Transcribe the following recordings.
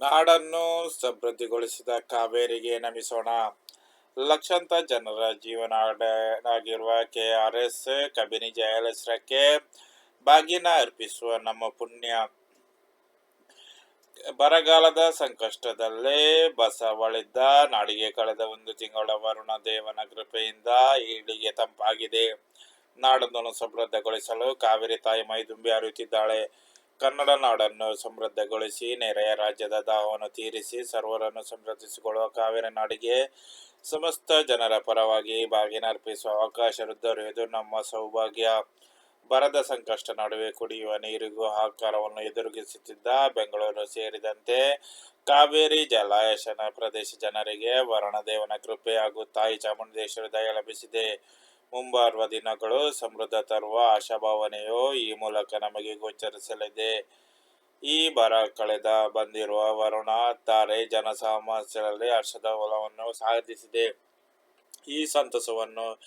ನಾಡನ್ನು ಸಮೃದ್ಧಿಗೊಳಿಸಿದ ಕಾವೇರಿಗೆ ನಮಿಸೋಣ. ಲಕ್ಷಾಂತರ ಜನರ ಜೀವನಾಡಿಯಾಗಿರುವ ಕೆಆರ್ಎಸ್ ಕಬಿನಿ ಜಯಲಲಿತಕ್ಕೆ ಬಾಗಿನ ಅರ್ಪಿಸುವ ನಮ್ಮ ಪುಣ್ಯ. ಬರಗಾಲದ ಸಂಕಷ್ಟದಲ್ಲೇ ಬಸವಳಿದ್ದ ನಾಡಿಗೆ ಕಳೆದ ಒಂದು ತಿಂಗಳ ವರುಣ ದೇವನ ಕೃಪೆಯಿಂದ ಇಳಿಗೆ ತಂಪಾಗಿದೆ. ನಾಡನ್ನು ಸಮೃದ್ಧಗೊಳಿಸಲು ಕಾವೇರಿ ತಾಯಿ ಮೈದುಂಬಿ ಹರಿಯುತ್ತಿದ್ದಾಳೆ ಕನ್ನಡ ನಾಡನ್ನು ಸಮೃದ್ಧಗೊಳಿಸಿ, ನೆರೆಯ ರಾಜ್ಯದ ದಾಹವನ್ನು ತೀರಿಸಿ, ಸರ್ವರನ್ನು ಸಮೃದ್ಧಿಸಿಕೊಳ್ಳುವ ಕಾವೇರಿ ನಾಡಿಗೆ ಸಮಸ್ತ ಜನರ ಪರವಾಗಿ ಬಾಗಿನ ಅರ್ಪಿಸುವ ಅವಕಾಶ ದೊರೆಯುವುದು ನಮ್ಮ ಸೌಭಾಗ್ಯ. ಬರದ ಸಂಕಷ್ಟ ನಡುವೆ ಕುಡಿಯುವ ನೀರಿಗೂ ಆಕಾರವನ್ನು ಎದುರಿಸುತ್ತಿದ್ದ ಬೆಂಗಳೂರು ಸೇರಿದಂತೆ ಕಾವೇರಿ ಜಲಾಯಶನ ಪ್ರದೇಶ ಜನರಿಗೆ ವರ್ಣದೇವನ ಕೃಪೆ ಹಾಗೂ ತಾಯಿ ಚಾಮುಂಡೇಶ್ವರಿ ದಯ ಲಭಿಸಿದೆ. ಮುಂಬರುವ ದಿನಗಳು ಸಮೃದ್ಧ ತರುವ ಆಶಾಭಾವನೆಯು ಈ ಮೂಲಕ ನಮಗೆ ಗೋಚರಿಸಲಿದೆ. ಈ ಬರ ಕಳೆದ ಬಂದಿರುವ ವರುಣ ತಾರೆ ಜನಸಾಮಾನ್ಯರಲ್ಲಿ ಹರ್ಷದ ಒಲವನ್ನು ಸಾಧಿಸಿದೆ. ಈ ಸಂತಸವನ್ನು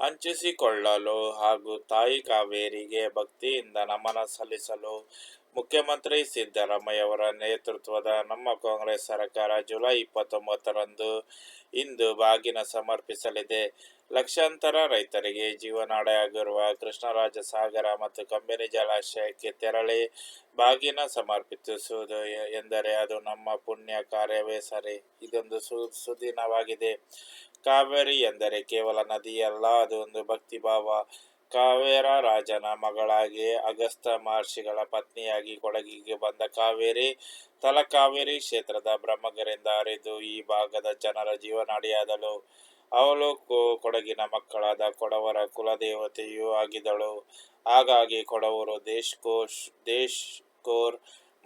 ಹಂಚಿಸಿಕೊಳ್ಳಲು ಹಾಗೂ ತಾಯಿ ಕಾವೇರಿಗೆ ಭಕ್ತಿಯಿಂದ ನಮನ ಸಲ್ಲಿಸಲು ಮುಖ್ಯಮಂತ್ರಿ ಸಿದ್ದರಾಮಯ್ಯ ಅವರ ನೇತೃತ್ವದ ನಮ್ಮ ಕಾಂಗ್ರೆಸ್ ಸರ್ಕಾರ ಜುಲೈ ಇಪ್ಪತ್ತೊಂಬತ್ತರಂದು ಇಂದು ಬಾಗಿನ ಸಮರ್ಪಿಸಲಿದೆ. ಲಕ್ಷಾಂತರ ರೈತರಿಗೆ ಜೀವನಾಡಿಯಾಗಿರುವ ಕೃಷ್ಣರಾಜ ಸಾಗರ ಮತ್ತು ಕಂಬನಿ ಜಲಾಶಯಕ್ಕೆ ತೆರಳಿ ಬಾಗಿನ ಸಮರ್ಪಿಸುವುದು ಎಂದರೆ ಅದು ನಮ್ಮ ಪುಣ್ಯ ಕಾರ್ಯವೇ ಸರಿ. ಇದೊಂದು ಸು ಸುದಿನವಾಗಿದೆ. ಕಾವೇರಿ ಎಂದರೆ ಕೇವಲ ನದಿಯಲ್ಲ, ಅದು ಒಂದು ಭಕ್ತಿಭಾವ. ಕಾವೇರ ರಾಜನ ಮಗಳಾಗಿ ಅಗಸ್ತ ಮಹರ್ಷಿಗಳ ಪತ್ನಿಯಾಗಿ ಕೊಡಗಿಗೆ ಬಂದ ಕಾವೇರಿ, ತಲಕಾವೇರಿ ಕ್ಷೇತ್ರದ ಬ್ರಹ್ಮಗರಿಂದ ಹರಿದು ಈ ಭಾಗದ ಜನರ ಜೀವನಾಡಿಯಾದಳು. ಅವಳು ಕೊಡಗಿನ ಮಕ್ಕಳಾದ ಕೊಡವರ ಕುಲದೇವತೆಯೂ ಆಗಿದ್ದಳು. ಹಾಗಾಗಿ ಕೊಡವರು ದೇಶ್ಕೋಶ್ ದೇಶ್ ಕೋರ್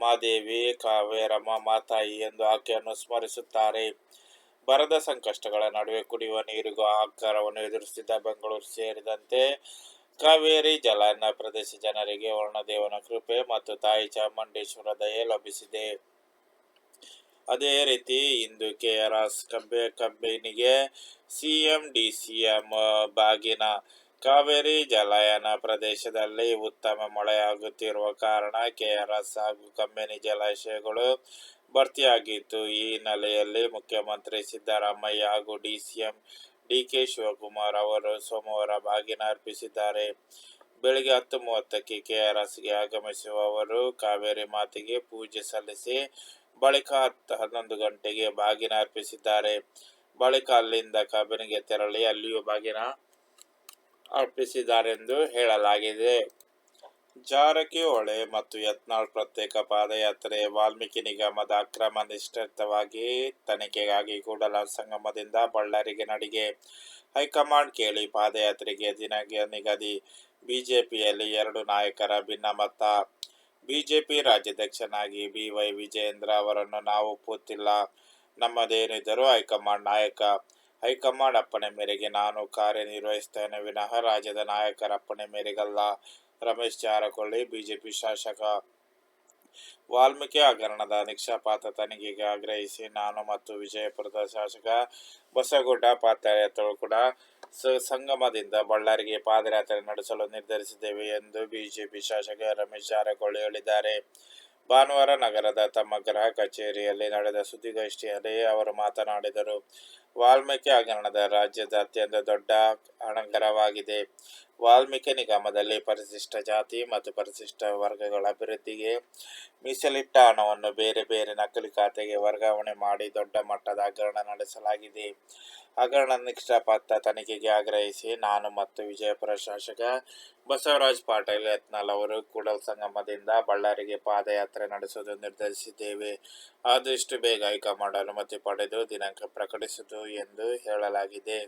ಮಾದೇವಿ ಕಾವೇರಮ್ಮ ಮಾತಾಯಿ ಎಂದು ಆಕೆಯನ್ನು ಸ್ಮರಿಸುತ್ತಾರೆ. ಬರದ ಸಂಕಷ್ಟಗಳ ನಡುವೆ ಕುಡಿಯುವ ನೀರಿಗೂ ಆಕಾರವನ್ನು ಎದುರಿಸಿದ್ದ ಬೆಂಗಳೂರು ಸೇರಿದಂತೆ ಕಾವೇರಿ ಜಲಾನ ಪ್ರದೇಶ ಜನರಿಗೆ ವರ್ಣದೇವನ ಕೃಪೆ ಮತ್ತು ತಾಯಿ ಚಾಮುಂಡೇಶ್ವರ ದಯೆ ಲಭಿಸಿದೆ. ಅದೇ ರೀತಿ ಇಂದು ಕೆಆರ್ಎಸ್ ಕಬ್ಬೆ ಡಿ ಸಿ ಎಂ ಬಾಗಿನ ಕಾವೇರಿ ಜಲಾಯನ ಪ್ರದೇಶದಲ್ಲಿ ಉತ್ತಮ ಮಳೆಯಾಗುತ್ತಿರುವ ಕಾರಣ ಕೆಆರ್ಎಸ್ ಹಾಗೂ ಕಂಬೆನಿ ಜಲಾಶಯಗಳು ಭರ್ತಿಯಾಗಿತ್ತು. ಈ ಹಿನ್ನೆಲೆಯಲ್ಲಿ ಮುಖ್ಯಮಂತ್ರಿ ಸಿದ್ದರಾಮಯ್ಯ ಹಾಗೂ ಡಿಸಿಎಂ ಡಿಕೆ ಶಿವಕುಮಾರ್ ಅವರು ಸೋಮವಾರ ಬಾಗಿನ ಅರ್ಪಿಸಿದ್ದಾರೆ. ಬೆಳಗ್ಗೆ ಹತ್ತು ಮೂವತ್ತಕ್ಕೆ ಕೆಆರ್ಎಸ್ಗೆ ಆಗಮಿಸುವ ಅವರು ಕಾವೇರಿ ಮಾತೆಗೆ ಪೂಜೆ ಸಲ್ಲಿಸಿ ಬಳಿಕ ಹತ್ತು ಹನ್ನೊಂದು ಗಂಟೆಗೆ ಬಾಗಿನ ಅರ್ಪಿಸಿದ್ದಾರೆ. ಬಳಿಕ ಅಲ್ಲಿಂದ ಕಬಿನಿಗೆ ತೆರಳಿ ಅಲ್ಲಿಯೂ ಬಾಗಿನ ಅರ್ಪಿಸಿದ್ದಾರೆಂದು ಹೇಳಲಾಗಿದೆ. ಜಾರಕಿಹೊಳಿ ಮತ್ತು ಯತ್ನಾಳ್ ಪ್ರತ್ಯೇಕ ಪಾದಯಾತ್ರೆ, ವಾಲ್ಮೀಕಿ ನಿಗಮದ ಅಕ್ರಮ ನಿಷ್ಠಿತವಾಗಿ ತನಿಖೆಗಾಗಿ ಕೂಡಲ ಸಂಗಮದಿಂದ ಬಳ್ಳಾರಿಗೆ ನಡಿಗೆ. ಹೈಕಮಾಂಡ್ ಕೇಳಿ ಪಾದಯಾತ್ರೆಗೆ ದಿನ ನಿಗದಿ. ಬಿಜೆಪಿಯಲ್ಲಿ ಎರಡು ನಾಯಕರ ಭಿನ್ನಮತ. ಬಿಜೆಪಿ ರಾಜ್ಯಾಧ್ಯಕ್ಷನಾಗಿ ಬಿ ವೈ ವಿಜಯೇಂದ್ರ ಅವರನ್ನು ನಾವು ಒಪ್ಪುತ್ತಿಲ್ಲ ನಮ್ಮದೇನಿದ್ದರೂ ಹೈಕಮಾಂಡ್ ನಾಯಕ. ಹೈಕಮಾಂಡ್ ಅಪ್ಪಣೆ ಮೇರೆಗೆ ನಾನು ಕಾರ್ಯನಿರ್ವಹಿಸುತ್ತೇನೆ, ವಿನಃ ರಾಜ್ಯದ ನಾಯಕರ ಅಪ್ಪಣೆ ಮೇರೆಗಲ್ಲ. ರಮೇಶ್ ಜಾರಕೊಳ್ಳಿ ಬಿಜೆಪಿ ಶಾಸಕ ವಾಲ್ಮೀಕಿ ಹಗರಣದ ನಿಕ್ಷೇಪಾತ ತನಿಖೆಗೆ ಆಗ್ರಹಿಸಿ ನಾನು ಮತ್ತು ವಿಜಯಪುರದ ಶಾಸಕ ಬಸಗುಡ್ಡ ಪಾದಯಾತ್ರೆಗಳು ಕೂಡ ಸಂಗಮದಿಂದ ಬಳ್ಳಾರಿಗೆ ಪಾದಯಾತ್ರೆ ನಡೆಸಲು ನಿರ್ಧರಿಸಿದ್ದೇವೆ ಎಂದು ಬಿಜೆಪಿ ಶಾಸಕ ರಮೇಶ್ ಜಾರಕೊಳ್ಳಿ ಹೇಳಿದ್ದಾರೆ. ಭಾನುವಾರ ನಗರದ ತಮ್ಮ ಗೃಹ ಕಚೇರಿಯಲ್ಲಿ ನಡೆದ ಸುದ್ದಿಗೋಷ್ಠಿಯಲ್ಲಿ ಅವರು ಮಾತನಾಡಿದರು. ವಾಲ್ಮೀಕಿ ಹಗರಣದ ರಾಜ್ಯದ ಅತ್ಯಂತ ದೊಡ್ಡ ಹಣಂಗರವಾಗಿದೆ ವಾಲ್ಮೀಕಿ ನಿಗಮದಲ್ಲಿ ಪರಿಶಿಷ್ಟ ಜಾತಿ ಮತ್ತು ಪರಿಶಿಷ್ಟ ವರ್ಗಗಳ ಅಭಿವೃದ್ಧಿಗೆ ಮೀಸಲಿಟ್ಟ ಹಣವನ್ನು ಬೇರೆ ಬೇರೆ ನಕಲಿ ಖಾತೆಗೆ ವರ್ಗಾವಣೆ ಮಾಡಿ ದೊಡ್ಡ ಮಟ್ಟದ ಹಗರಣ ನಡೆಸಲಾಗಿದೆ. ಹಗರಣ ನಿಕ್ಷಪಾತ ತನಿಖೆಗೆ ಆಗ್ರಹಿಸಿ ನಾನು ಮತ್ತು ವಿಜಯಪುರ ಶಾಸಕ ಬಸವರಾಜ್ ಪಾಟೀಲ್ ಯತ್ನಾಲ್ ಅವರು ಕೂಡಲ್ ಸಂಗಮದಿಂದ ಬಳ್ಳಾರಿಗೆ ಪಾದಯಾತ್ರೆ ನಡೆಸುವುದು ನಿರ್ಧರಿಸಿದ್ದೇವೆ. ಆದಷ್ಟು ಬೇಗ ಹೈಕಮಾಂಡ್ ಅನುಮತಿ ಪಡೆದು ದಿನಾಂಕ ಪ್ರಕಟಿಸಿತು ಎಂದು ಹೇಳಲಾಗಿದೆ.